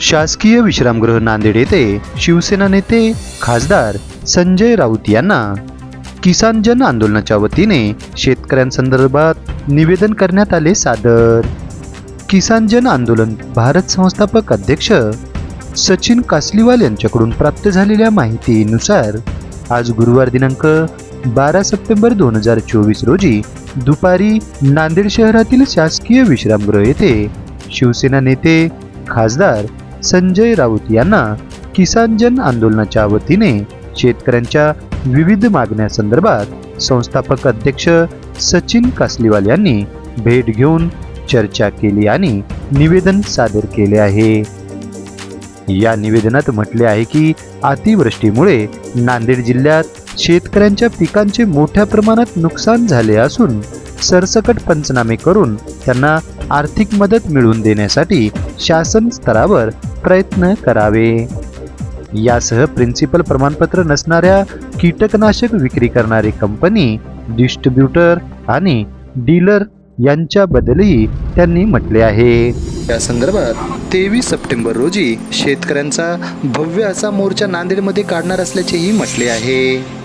शासकीय विश्रामगृह नांदेड येथे शिवसेना नेते खासदार संजय राऊत यांना किसान जन आंदोलनाच्या वतीने शेतकऱ्यांसंदर्भात निवेदन करण्यात आले सादर. किसान जन आंदोलन भारत संस्थापक अध्यक्ष सचिन कासलीवाल यांच्याकडून प्राप्त झालेल्या माहितीनुसार आज गुरुवार दिनांक बारा सप्टेंबर दोन हजार चोवीस रोजी दुपारी नांदेड शहरातील शासकीय विश्रामगृह येथे शिवसेना नेते खासदार संजय राऊत यांना किसान जन आंदोलनाच्या वतीने शेतकऱ्यांच्या विविध मागण्यासंदर्भात संस्थापक अध्यक्ष सचिन कासलीवाल यांनी भेट घेऊन चर्चा केली आणि निवेदन सादर केले आहे. या निवेदनात म्हटले आहे की अतिवृष्टीमुळे नांदेड जिल्ह्यात शेतकऱ्यांच्या पिकांचे मोठ्या प्रमाणात नुकसान झाले असून सरसकट पंचनामे करून त्यांना आर्थिक मदत मिळवून देण्यासाठी शासन स्तरावर प्रयत्न करावे. यासह प्रिन्सिपल प्रमाणपत्र नसणाऱ्या कीटकनाशक विक्री करणारी कंपनी डिस्ट्रीब्युटर आणि डीलर यांच्याबद्दलही त्यांनी म्हटले आहे. या संदर्भात तेवीस सप्टेंबर रोजी शेतकऱ्यांचा भव्य असा मोर्चा नांदेडमध्ये काढणार असल्याचेही म्हटले आहे.